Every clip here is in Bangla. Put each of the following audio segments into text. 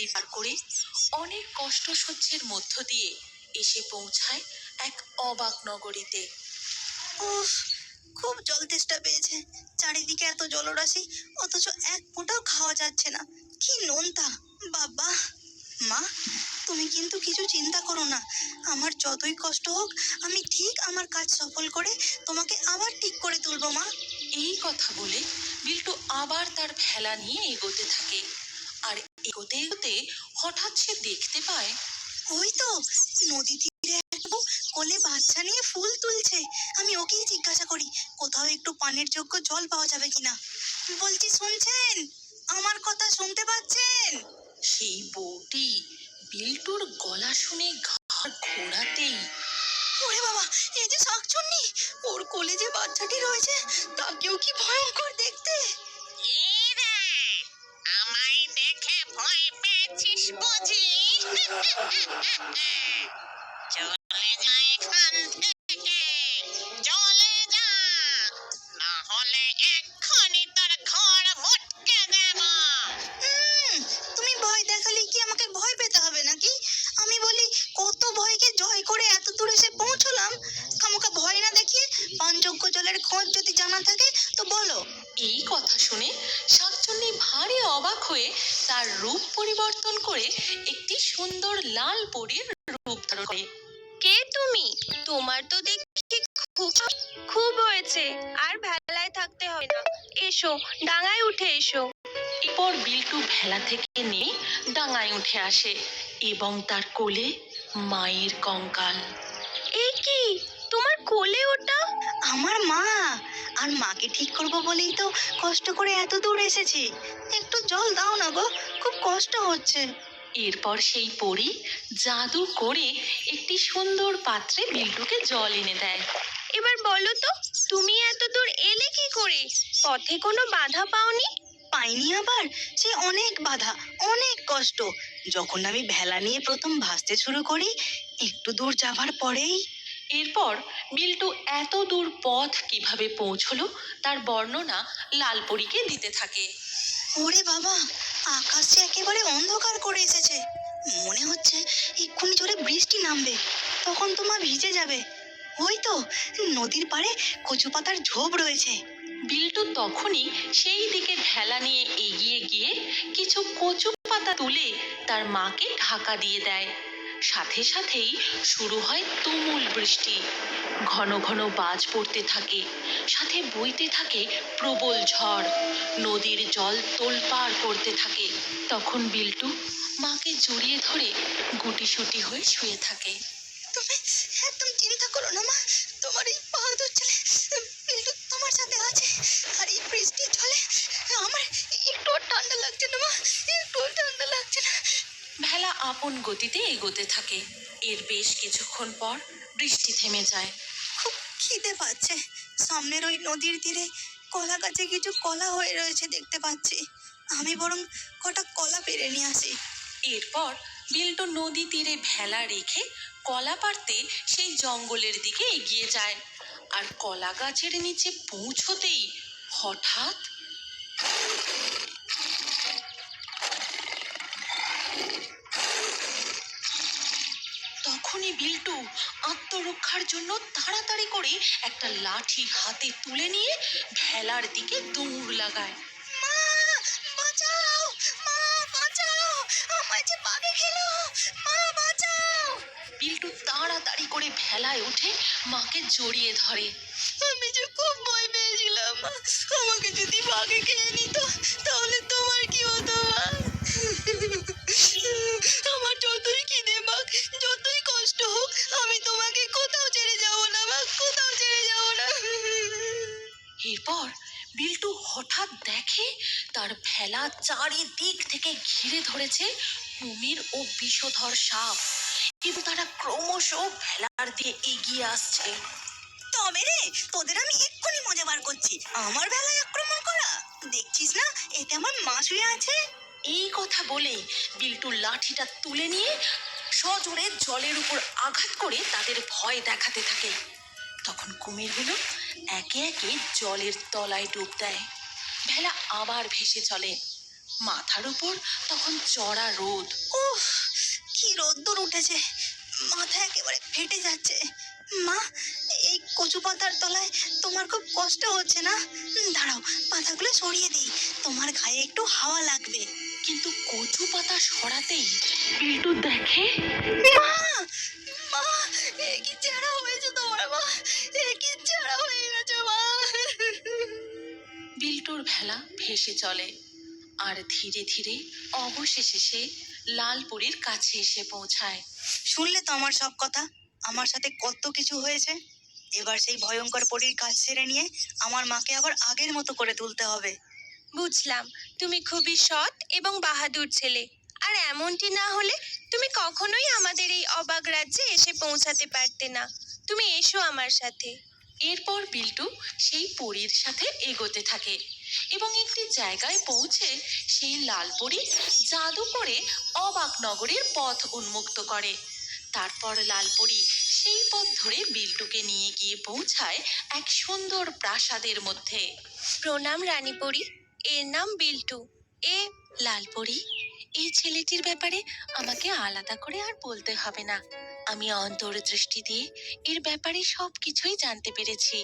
নদী পার করে অনেক কষ্ট সহ্যের মধ্য দিয়ে এসে পৌঁছায় এক অবাক নগরীতে। উফ খুব জল তেষ্টা পেয়েছে। চারিদিকে এত জলরাশি অথচ এক ফোঁটাও খাওয়া যাচ্ছে না। কি নোনতা বাবা। মা তুমি কিন্তু কিছু চিন্তা করো না। আমার যতই কষ্ট হোক আমি ঠিক আমার কাজ সফল করে তোমাকে আবার ঠিক করে তুলবো মা। এই কথা বলে বিল্টু আবার তার ভেলা নিয়ে এগোতে থাকে। এগোতে এগোতে হঠাৎ সে দেখতে পায়, ওই তো, নদী তীরে কোলে বাচ্চা নিয়ে ফুল তুলছে। আমি ওকেই জিজ্ঞাসা করি, কোথাও একটু পানের যোগ্য জল পাওয়া যাবে কিনা? বলছি, শুনছেন? আমার কথা শুনতে পাচ্ছেন? সেই বউটি বিল্টুর গলা শুনে ঘাড় ঘোরাতেই, ওরে বাবা, এই যে শাকচুন্নি, ওর কোলে যে বাচ্চাটি রয়েছে, তাকেও কি ভয়ঙ্কর দেখতে? চলে যা এখান থেকে চলে যা না হলে এক্ষুনি তোর ঘর মুটকে দেব তুমি ভয় দেখালে কি আমাকে ভয় পেতে হবে নাকি আমি বলি কত ভয়কে জয় করে এত দূর এসে পৌঁছলাম খামোকা ভয় না দেখিয়ে পানযোগ্য জলের খোঁজ যদি জানা থাকে তো বলো এই কথা শুনে শাকচুন্নি ভারী অবাক হয়ে তার রূপ পরিবর্তন করে একটি সুন্দর লাল পরীর রূপ ধারণ করে। কে তুমি? তোমার তো দেখি খুব খুব হয়েছে। আর ভেলায় থাকতে হবে না। এসো ডাঙায় উঠে এসো। এরপর বিল্টু ভেলা থেকে নেমে ডাঙায় উঠে আসে এবং তার কোলে মায়ের কঙ্কাল। এই কি? তোমার কোলে ওটা? আমার মা। আর মাকে ঠিক করব বলেই তো কষ্ট করে এত দূর এসেছি। একটু জল দাও না গো, খুব কষ্ট হচ্ছে। এরপর সেই পরী জাদু করে একটি সুন্দর পাত্রে বিল্টুকে জল এনে দেয়। এবার বলো তো, তুমি এত দূর এলে কি করে? পথে কোনো বাধা পাওনি? পাইনি আবার? সে অনেক বাধা, অনেক কষ্ট। যখন আমি ভেলা নিয়ে প্রথম ভাসতে শুরু করি, একটু দূর যাবার পরেই এরপর বিল্টু এত দূর পথ কীভাবে পৌঁছলো তার বর্ণনা লালপরীকে দিতে থাকে। ওরে বাবা আকাশ যে একেবারে অন্ধকার করে এসেছে। মনে হচ্ছে এক্ষুনি জোরে বৃষ্টি নামবে তখন তোমার ভিজে যাবে। ওই তো নদীর পাড়ে কচু পাতার ঝোপ রয়েছে। বিল্টু তখনই সেই দিকে ভেলা নিয়ে এগিয়ে গিয়ে কিছু কচু পাতা তুলে তার মাকে ঢাকা দিয়ে দেয়। সাথে সাথেই শুরু হয় তুমুল বৃষ্টি। ঘন ঘন বাজ পড়তে থাকে, সাথে বইতে থাকে প্রবল ঝড়। নদীর জল তোলপাড় করতে থাকে, তখন বিল্টু মাকে জড়িয়ে ধরে গুটিসুটি হয়ে শুয়ে থাকে। তুমি একদম চিন্তা করো না মা, তোমার এই বাহাদুর ছেলে, বিল্টু তোমার সাথে আছে। আর এই বৃষ্টির জলে আমার একটু ঠান্ডা লাগছে না মা একটু ঠান্ডা লাগছে না। ভেলা আপন গতিতে এগোতে থাকে। এর বেশ কিছুক্ষণ পর বৃষ্টি থেমে যায়। খুব খিদে পাচ্ছে। সামনের ওই নদীর তীরে কলা গাছে কিছু কলা হয়ে রয়েছে দেখতে পাচ্ছি। আমি বরং কটা কলা পেরে নিয়ে আসি। এরপর বিল্টু নদী তীরে ভেলা রেখে কলা পাড়তে সেই জঙ্গলের দিকে এগিয়ে যায়। আর কলা গাছের নিচে পৌঁছতেই হঠাৎ তখনই আত্মরক্ষার জন্য তাড়াতাড়ি করে একটা লাঠি হাতে তুলে নিয়ে ভেলার দিকে দৌড় লাগায়। মা বাঁচাও! মা বাঁচাও! আমায় যে বাগে খেলো! মা বাঁচাও! বিল্টু তাড়াতাড়ি করে ভেলায় উঠে মাকে জড়িয়ে ধরে। আমি যে খুব ভয় পেয়েছিলাম। আমাকে যদি বাঘে খেয়ে নিত তাহলে দেখে তার ভেলা চারিদিক থেকে ঘিরে ধরেছে কুমির ও বিষধর সাপ। কিন্তু তারা ক্রমশ ভেলার দিকে এগিয়ে আসছে। তবে রে তোদের আমি এক্ষুনি মজা বার করছি। আমার বেলায় আক্রমণ করা দেখছিস না? এতে আমার মা শুয়ে আছে। এই কথা বলে বিল্টু লাঠিটা তুলে নিয়ে সজোরে জলের উপর আঘাত করে তাদের ভয় দেখাতে থাকে। তখন কুমিরগুলো একে একে জলের তলায় ডুব দেয়। ভেলা আবার ভেসে চলে। মাথার উপর তখন চড়া রোদ। উফ কি রোদ্দুর উঠেছে। মাথা একেবারে ফেটে যাচ্ছে। মা এই কচু পাতার তলায় তোমার খুব কষ্ট হচ্ছে না? দাঁড়াও পাতাগুলো সরিয়ে দিই। তোমার গায়ে একটু হাওয়া লাগবে। কিন্তু কচু পাতা সরাতেই বিল্টু দেখে মা ভেলা ভেসে চলে। আর ধীরে ধীরে অবশেষে সে লালপুরীর কাছে এসে পৌঁছায়। শুনলে তো আমার সব কথা? আমার সাথে কত কিছু হয়েছে? এবার সেই ভয়ঙ্কর পরীর কাজ সেরে নিয়ে আমার মাকে আবার আগের মতো করে তুলতে হবে। বুঝলাম তুমি খুবই সৎ এবং বাহাদুর ছেলে। আর এমনটি না হলে তুমি কখনোই আমাদের এই অবাক রাজ্যে এসে পৌঁছাতে পারতে না। তুমি এসো আমার সাথে। এরপর বিল্টু সেই পরীর সাথে এগোতে থাকে। এবং একটি জায়গায় পৌঁছে সেই লালপরি জাদু করে অবাক নগরের পথ উন্মুক্ত করে। তারপর লালপরি সেই পথ ধরে বিল্টুকে নিয়ে গিয়ে পৌঁছায় এক সুন্দর প্রাসাদের মধ্যে। প্রণাম রানীপরি এর নাম বিল্টু। এ লালপরি এই ছেলেটির ব্যাপারে আমাকে আলাদা করে আর বলতে হবে না। আমি অন্তর্দৃষ্টি দিয়ে এর ব্যাপারে সব কিছুই জানতে পেরেছি।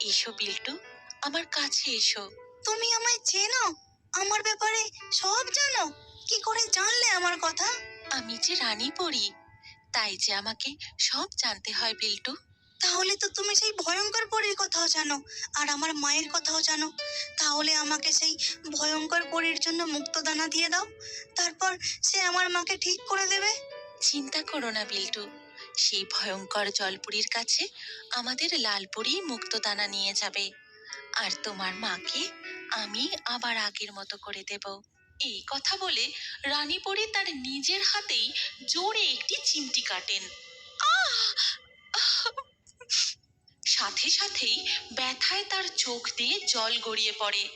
এসো বিল্টু আমার কাছে এসো। তুমি আমায় চেনো? আমার ব্যাপারে সব জানো? কি করে জানলে আমার কথা? আমি যে রানী পড়ি তাই যে আমাকে সব জানতে হয় বিল্টু। তাহলে তো তুমি সেই ভয়ঙ্কর পরীর কথাও জানো আর আমার মায়ের কথাও জানো। তাহলে আমাকে সেই ভয়ঙ্কর পরীর জন্য মুক্তদানা দিয়ে দাও তারপর সে আমার মাকে ঠিক করে দেবে। চিন্তা করো না বিল্টু। সেই ভয়ঙ্কর জলপুরীর কাছে আমাদের লালপুরি মুক্তদানা নিয়ে যাবে আর তোমার মাকে আমি আবার আগের মতো করে দেব। এই কথা বলে রানীপরি তার নিজের হাতেই জোরে একটি চিমটি কাটেন। সাথে সাথেই ব্যথায় তার চোখ দিয়ে জল গড়িয়ে পড়ে।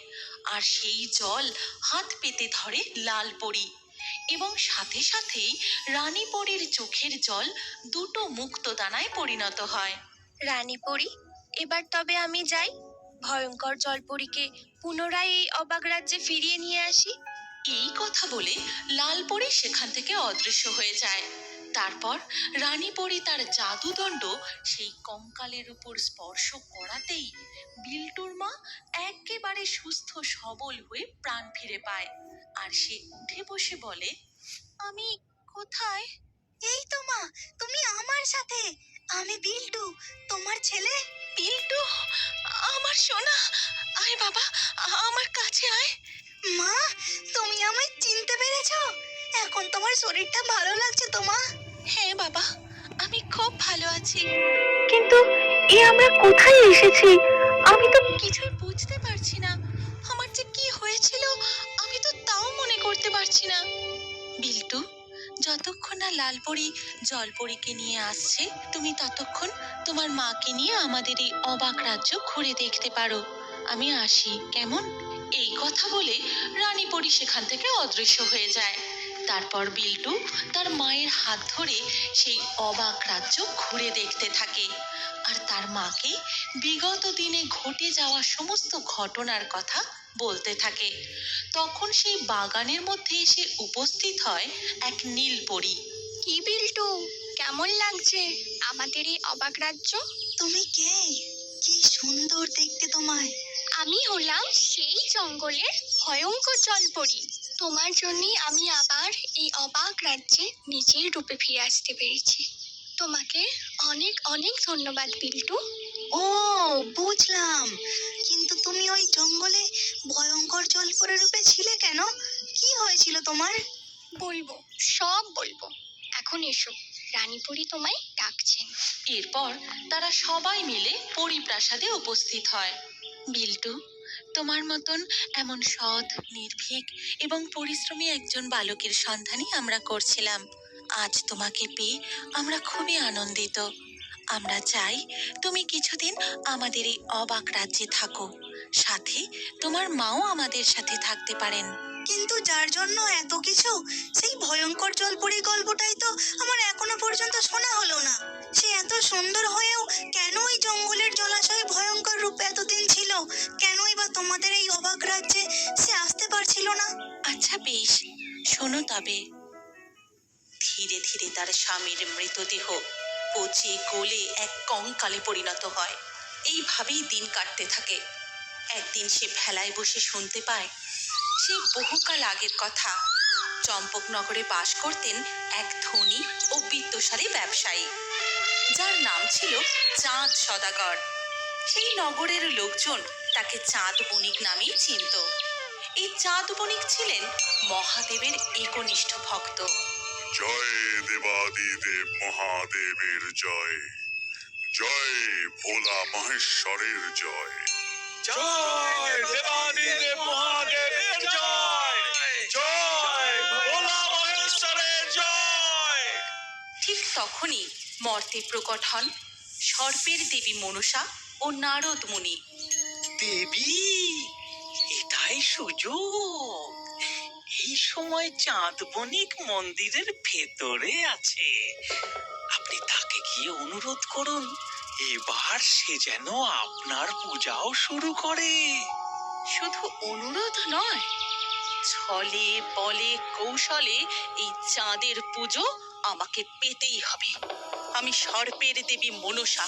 আর সেই জল হাত পেতে ধরে লাল পরি। এবং সাথে সাথেই রানী পরীর চোখের জল দুটো মুক্ত দানায় পরিণত হয়। রানীপরি এবার তবে আমি যাই। ভয়ঙ্কর জলপরীকে পুনরায় এই অবাক রাজ্যে ফিরিয়ে নিয়ে আসি? এই কথা বলে লালপরি সেখান থেকে অদৃশ্য হয়ে যায়। তারপর রানীপরি তার জাদুদণ্ড সেই কঙ্কালের উপর স্পর্শ করাতেই বিল্টুর মা একেবারে সুস্থ সবল হয়ে প্রাণ ফিরে পায়। আর সে উঠে বসে বলে আমি কোথায়? এই তো মা তুমি আমার সাথে। আমি বিল্টু তোমার ছেলে? বিল্টু আমার সোনা আয় বাবা আমার কাছে আয়। মা তুমি আমায় চিনতে পেরেছ? এখন তোমার শরীরটা ভালো লাগছে তো মা? হ্যাঁ বাবা আমি খুব ভালো আছি। কিন্তু এ আমরা কোথায় এসেছি? আমি তো কিছুই বুঝতে পারছি না। আমার যে কি হয়েছিল আমি তো তাও মনে করতে পারছি না। বিল্টু যতক্ষণ না লালপরি জলপরীকে নিয়ে আসছে, তুমি ততক্ষণ তোমার মাকে নিয়ে আমাদের এই অবাক রাজ্য ঘুরে দেখতে পারো। আমি আসি, কেমন? এই কথা বলে রানীপরি সেখান থেকে অদৃশ্য হয়ে যায়। তারপর বিল্টু তার মায়ের হাত ধরে সেই অবাক রাজ্য ঘুরে দেখতে থাকে। আর তার মাকে বিগত দিনে ঘটে যাওয়া সমস্ত ঘটনার কথা বলতে থাকে। তখন সেই বাগানের মধ্যে এসে উপস্থিত হয় এক নীলপরি কি বিল্টু কেমন লাগছে আমাদের এই অবাক রাজ্য? তুমি কে? কি সুন্দর দেখতে তোমায়। আমি হলাম সেই জঙ্গলের ভয়ঙ্কর জলপরি। তোমার জন্যই আমি আবার এই অবাক রাজ্যে নিজের রূপে ফিরে আসতে পেরেছি। তোমাকে অনেক অনেক ধন্যবাদ বিল্টু ও বুঝলাম। কিন্তু তুমি ওই জঙ্গলে ভয়ঙ্কর জলপরের রূপে ছিলে কেন? কি হয়েছিল তোমার? বলব সব বলব। এখন এসো রানীপুরি তোমায় ডাকছেন। এরপর তারা সবাই মিলে পরিপ্রাসাদে উপস্থিত হয়। বিল্টু তোমার মতন এমন সৎ নির্ভীক এবং পরিশ্রমী একজন বালকের সন্ধানই আমরা করছিলাম। আজ তোমাকে পেয়ে আমরা খুবই আনন্দিত। আমরা চাই তুমি কিছুদিন আমাদের এই অবাক রাজ্যে থাকো। সাথে তোমার মাও আমাদের সাথে থাকতে পারেন। কিন্তু যার জন্য এত কিছু সেই ভয়ঙ্কর জলপরি গল্পটাই তো আমার এখনও পর্যন্ত শোনা হলো না। সে এত সুন্দর হয়েও কেন ওই জঙ্গলের জলাশয়ে ভয়ঙ্কর রূপে এতদিন ছিল? কেনই বা তোমাদের এই অবাক রাজ্যে সে আসতে পারছিল না? আচ্ছা বেশ। শোনো তবে। ধীরে ধীরে তার স্বামীর মৃতদেহ পচে গলে এক কঙ্কালে পরিণত হয়। এইভাবেই দিন কাটতে থাকে। একদিন সে ভেলায় বসে শুনতে পায়, সে বহুকাল আগের কথা। চম্পকনগরে বাস করতেন এক ধনী ও বিত্তশালী ব্যবসায়ী। যার নাম ছিল চাঁদ সদাগর। সেই নগরের লোকজন তাকে চাঁদ বণিক নামেই চিনত। এই চাঁদ বণিক ছিলেন মহাদেবের একনিষ্ঠ ভক্ত। জয় দেবাদিদেব মহাদেবের জয়। জয় ভোলা মহেশ্বরের জয়। জয় দেবাদিদেব মহাদেবের জয়। জয় ভোলা মহেশ্বরের জয়। ঠিক তখনই মর্তে প্রকট হন সর্পের দেবী মনসা ও নারদ মুনি। দেবী এটাই সুযোগ। এই সময় চাঁদ বণিক মন্দিরের ভেতরে আছে। আপনি তাকে গিয়ে অনুরোধ করুন, এবার সে যেন আপনার পূজাও শুরু করে। শুধু অনুরোধ নয়, ছলে বলে কৌশলে এই চাঁদের পুজো আমাকে পেতেই হবে। আমি সর্পের দেবী মনসা।